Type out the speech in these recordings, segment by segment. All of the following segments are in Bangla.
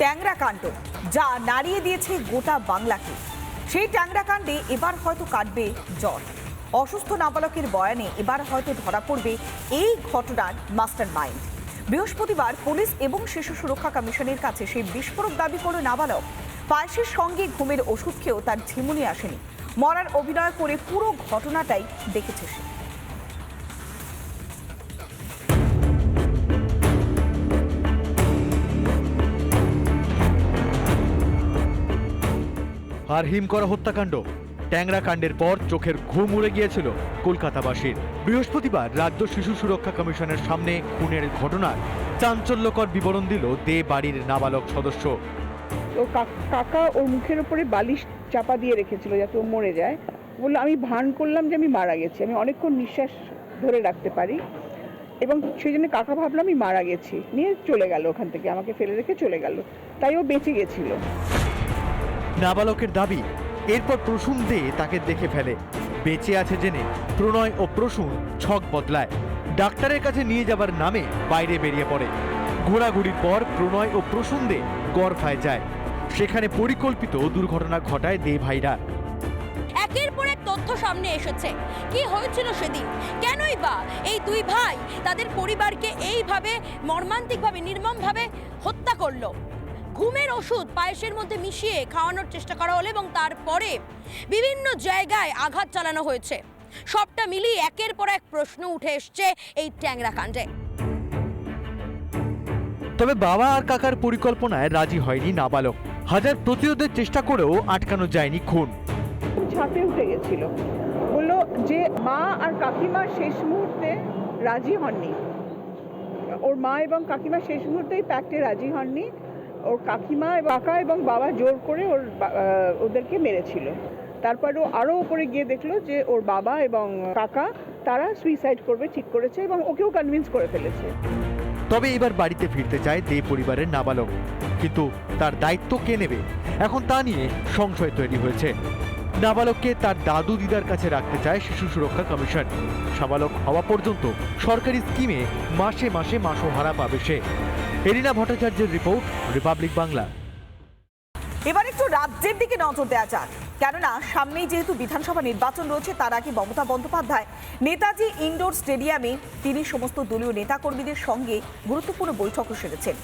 ট্যাংরা কাণ্ড, যা নাড়িয়ে দিয়েছে গোটা বাংলাকে। সেই ট্যাংরা কাণ্ডে এবার হয়তো কাটবে জ্বর। অসুস্থ নাবালকের বয়ানে এবার হয়তো ধরা পড়বে এই ঘটনার মাস্টার মাইন্ড বৃহস্পতিবার পুলিশ এবং শিশু সুরক্ষা কমিশনের কাছে সেই বিস্ফোরক দাবি করে নাবালক, পায়েসের সঙ্গে ঘুমের ওষুধ খেয়েও তার ঝিমুনি আসেনি। মরার অভিনয় করে পুরো ঘটনাটাই দেখেছে সে। আর হিম করা হত্যাকাণ্ড। ট্যাংরা কাণ্ডের পর চোখের ঘুম উড়ে গিয়েছিল কলকাতাবাসীর। বৃহস্পতিবার রাজ্য শিশু সুরক্ষা কমিশনের সামনে খুনের ঘটনার চাঞ্চল্যকর বিবরণ দিল দে বাড়ির নাবালক সদস্য। কা- কাকা ওর মুখের উপরে বালিশ চাপা দিয়ে রেখেছিল যাতে ও মরে যায়। বলল, আমি ভান করলাম যে আমি মারা গেছি। আমি অনেকক্ষণ নিঃশ্বাস ধরে রাখতে পারি। এবং সেই জন্য কাকা ভাবলাম আমি মারা গেছি। নিয়ে চলে গেল ওখান থেকে। আমাকে ফেলে রেখে চলে গেল। তাই ও বেঁচে গেছিল। নাবালকের দাবি, এরপর প্রসূন দে তাকে দেখে ফেলে। বেঁচে আছে জেনে প্রণয় ও প্রসূন ছক বদলায়। ডাক্তারের কাছে নিয়ে যাবার নামে বাইরে বেরিয়ে পড়ে। ঘোরাঘুরির পর প্রণয় ও প্রসূন দে গড়ফায় যায়। সেখানে পরিকল্পিত দুর্ঘটনা ঘটায় দে ভাইরা। একের পর এক তথ্য সামনে এসেছে। কি হয়েছিল সেদিন? কেনই বা এই দুই ভাই তাদের পরিবারকে এইভাবে মর্মান্তিকভাবে, নির্মমভাবে হত্যা করল? ঘুমের ওষুধ পায়েসের মধ্যে মিশিয়ে খাওয়ানোর চেষ্টা করা হলো এবং তারপরে বিভিন্ন জায়গায় আঘাত চালানো হয়েছে। সবটা মিলিয়ে একের পর এক প্রশ্ন উঠে এসছে এই ট্যাংরা কাণ্ডে। তবে বাবা আর কাকার পরিকল্পনায় রাজি হয়নি নাবালক। হাজার প্রতিরোধের চেষ্টা করেও আটকানো যায়নি খুন। ছাতে উঠে গেছিল। বলল যে মা আর কাকিমা শেষ মুহূর্তে রাজি হননি। ওর মা এবং কাকিমা শেষ মুহূর্তে এই প্যাক্টে রাজি হননি। ওর কাকিমা কাকা এবং বাবা জোর করে ওর ওদেরকে মেরেছিল। তারপর ও আরও ওপরে গিয়ে দেখল যে ওর বাবা এবং কাকা, তারা সুইসাইড করবে, ঠিক করেছে এবং ওকেও কনভিন্স করে ফেলেছে। তবে এবার বাড়িতে ফিরতে চায় দে পরিবারের নাবালক। কিন্তু তার দায়িত্ব কে নেবে? এখন তা নিয়ে সংশয় তৈরি হয়েছে। নাবালককে তার দাদু দিদার কাছে রাখতে চায় শিশু সুরক্ষা কমিশন। সাবালক হওয়া পর্যন্ত সরকারি স্কিমে মাসে মাসে মাসোহারা পাবে সে। এরিনা ভট্টাচার্যের রিপোর্ট, রিপাবলিক বাংলা। এবার একটু রাজ্যের দিকে নজর দেওয়া যাক। কেননা, সামনেই যেহেতু বিধানসভা নির্বাচন রয়েছে, তার আগে মমতা বন্দ্যোপাধ্যায়, নেতাজি ইনডোর স্টেডিয়ামে তিনি সমস্ত দলীয় নেতাকর্মীদের সঙ্গে গুরুত্বপূর্ণ বৈঠকও সেরেছেন।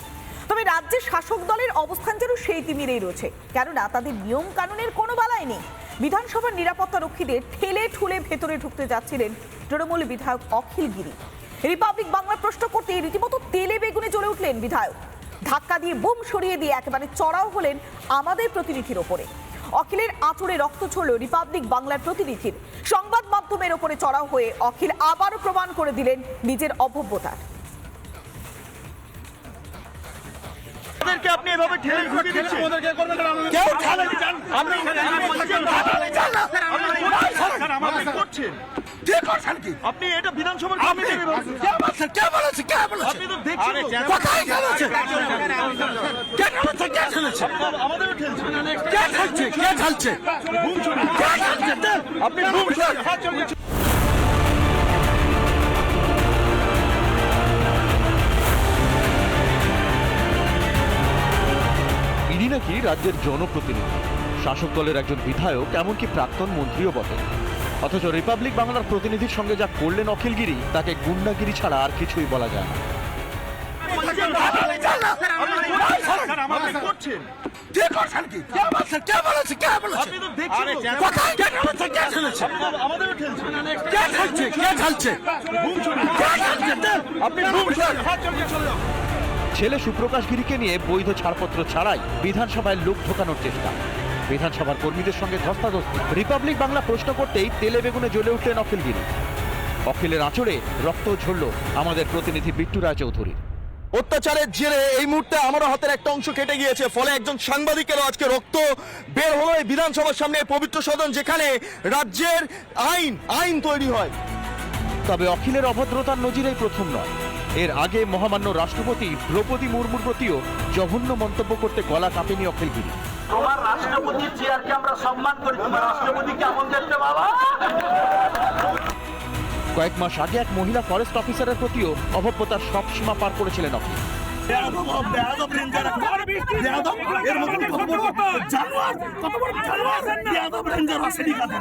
তবে রাজ্যের শাসক দলের অবস্থান যেন সেই তিমিরেই রয়েছে। কেননা, তাদের নিয়ম কানুনের কোনো বালাই নেই। বিধানসভার নিরাপত্তা রক্ষীদের ঠেলে ঠুলে ভেতরে ঢুকতে যাচ্ছিলেন তৃণমূল বিধায়ক অখিল গিরি। রিপাবলিক বাংলা প্রশ্ন করতে রীতিমতো তেলে বেগুনে জ্বলে উঠলেন বিধায়ক ধাক্কা দিয়ে বুম সরিয়ে দিয়ে একেবারে চড়াও হলেন আমাদের প্রতিনিধির ওপরে অখিলের আঁচড়ে রক্ত ছড়ল রিপাবলিক বাংলার প্রতিনিধির সংবাদ মাধ্যমের ওপরে চড়াও হয়ে অখিল আবারও প্রমাণ করে দিলেন নিজের অভব্যতার আপনি এভাবে ঠেলে দিচ্ছেন কেউ ঠেলে আপনি আমাদের করছেন কে করছেন কি? আপনি এটা বিধানসভার আপনি কে বলছে কে বলেছে? কে বলেছে? আপনি তো দেখছেন কোথায় কে কে বলেছে? কে ঠেলেছে আপনি আমাদেরও কে ঠেলছে কে ঠেলছে বুম ছুড়ে কে? ঠেলছে আপনি বুম ছুড়ে ইনি নাকি রাজ্যের জনপ্রতিনিধি। শাসক দলের একজন বিধায়ক এমনকি প্রাক্তন মন্ত্রীও বটে। অথচ রিপাবলিক বাংলার প্রতিনিধির সঙ্গে যা করলেন অখিলগিরি, তাকে গুন্ডাগিরি ছাড়া আর কিছুই বলা যায় না। ছেলে সুপ্রকাশ গিরিকে নিয়ে বৈধ ছাড়পত্র ছাড়াই বিধানসভায় লোক ঢোকানোর চেষ্টা। বিধানসভার কর্মীদের সঙ্গে ধস্তাধস্তি। রিপাবলিক বাংলা প্রশ্ন করতেই তেলে বেগুনে জ্বলে উঠলেন অখিলগিরি। অখিলের আঁচড়ে রক্ত ঝরল আমাদের প্রতিনিধি বিট্টু রায় চৌধুরী অত্যাচারের জেরে এই মুহূর্তে আমারও হাতের একটা অংশ কেটে গিয়েছে ফলে একজন সাংবাদিকেরও আজকে রক্ত বের হলো এই বিধানসভার সামনে পবিত্র সদন যেখানে রাজ্যের আইন আইন তৈরি হয়। তবে অখিলের অভদ্রতার নজিরেই প্রথম নয়। এর আগে মহামান্য রাষ্ট্রপতি দ্রৌপদী মুর্মুর প্রতিও জঘন্য মন্তব্য করতে গলা কাঁপেনি অখিলগিরি। তোমার রাষ্ট্রপতির চেয়ারকে আমরা সম্মান করি। তোমার রাষ্ট্রপতি কেমন দেখতে বাবা কয়েক মাস আগে এক মহিলা ফরেস্ট অফিসারের প্রতিও অভব্যতার সব সীমা পার করেছিলেন অখিল বেয়াদব বেয়াদব রেঞ্জার বেয়াদব এর মতন কত বড় জানোয়ার কত বড় জানোয়ার? বেয়াদব রেঞ্জার আসেনি কথা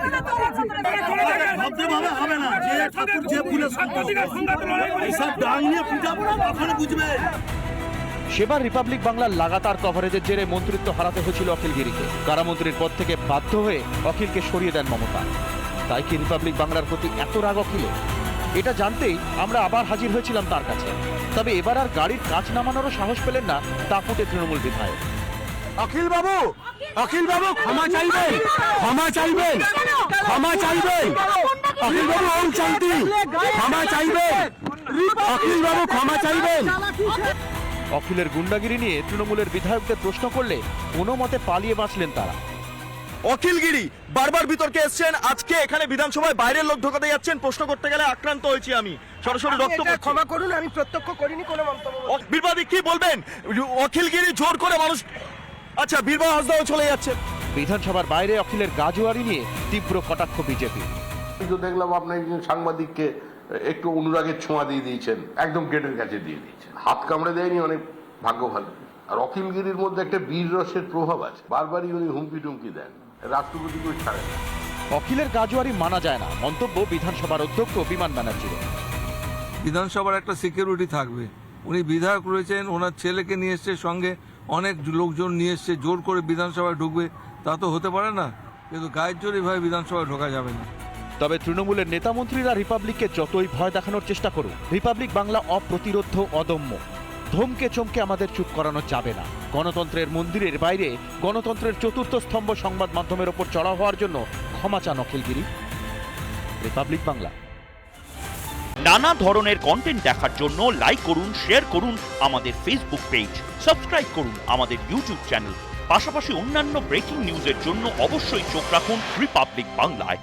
ভাবতে ভাবে হবে না যে ঠাকুর যে ফুলের এইসব ডাং নিয়ে পূজা তখন বুঝবে। সেবার রিপাবলিক বাংলার লাগাতার কভারেজের জেরে মন্ত্রিত্ব হারাতে হয়েছিল অখিলগিরিকে। কারামন্ত্রীর পদ থেকে বাধ্য হয়ে অখিলকে সরিয়ে দেন মমতা। তাই কি রিপাবলিক বাংলার প্রতি এত রাগ অখিলে? এটা জানতেই আমরা আবার হাজির হয়েছিলাম তার কাছে। তবে এবার আর গাড়ির কাজ নামানোরও সাহস পেলেন না তাপুটে তৃণমূল বিধায়ক। অখিল বাবু অখিল বাবু ক্ষমা চাইবেন ক্ষমা চাইবেন ক্ষমা চাইবেন অখিল বাবু ওম শান্তি! ক্ষমা চাইবেন অখিল বাবু ক্ষমা চাইবেন অখিলের গুন্ডাগিরি নিয়ে তৃণমূলের বিধায়কদের প্রশ্ন করলে কোনো মতে পালিয়ে বাঁচলেন তারা। অখিলগিরি বারবার বিতর্কে এসছেন আজকে এখানে বিধানসভায় বাইরের লোক ঢোকাতে যাচ্ছেন প্রশ্ন করতে গেলে আক্রান্ত হয়েছি আমি। সরাসরি রক্ত ক্ষমা করুন আমি প্রত্যক্ষ করিনি কোনো মন্তব্য বীরবাদী কি বলবেন? অখিলগিরি জোর করে মানুষ আচ্ছা বীরবাহ হাসদাও চলে যাচ্ছে। বিধানসভার বাইরে অখিলের গাজোয়ারি নিয়ে তীব্র কটাক্ষ বিজেপি। কিন্তু দেখলাম আপনি একজন সাংবাদিককে একটু অনুরাগের ছোঁয়া দিয়ে দিয়েছেন একদম গেটের কাছে দিয়ে দিয়েছেন। হাত কামড়ে দেয়নি অনেক ভাগ্য ভালো। আর অখিলগিরির মধ্যে একটা বীর রসের প্রভাব আছে। বারবারই উনি হুমকি টুমকি দেন। রাষ্ট্রপতিকেও ছাড়েন না। অখিলের গাজোয়ারি মানা যায় না মন্তব্য বিধানসভার অধ্যক্ষ বিমান ব্যানার্জির বিধানসভার একটা সিকিউরিটি থাকবে। উনি বিধায়ক রয়েছেন ওনার ছেলেকে নিয়ে এসছে সঙ্গে অনেক লোকজন নিয়ে এসছে জোর করে বিধানসভায় ঢুকবে তা তো হতে পারে না। কিন্তু গায়ের জোর এভাবে বিধানসভায় ঢোকা যাবে না। তবে তৃণমূলের নেতামন্ত্রীরা রিপাবলিককে যতই ভয় দেখানোর চেষ্টা করুক রিপাবলিক বাংলা অপ্রতিরোধ অদম্য। ধমকে চমকে আমাদের চুপ করানো যাবে না। গণতন্ত্রের মন্দিরের বাইরে গণতন্ত্রের চতুর্থ স্তম্ভ সংবাদ মাধ্যমের ওপর চড়া হওয়ার জন্য ক্ষমা চান অখিলগিরি। রিপাবলিক বাংলা। নানা ধরনের কন্টেন্ট দেখার জন্য লাইক করুন শেয়ার করুন আমাদের ফেসবুক পেজ সাবস্ক্রাইব করুন আমাদের ইউটিউব চ্যানেল পাশাপাশি অন্যান্য ব্রেকিং নিউজের জন্য অবশ্যই চোখ রাখুন রিপাবলিক বাংলায়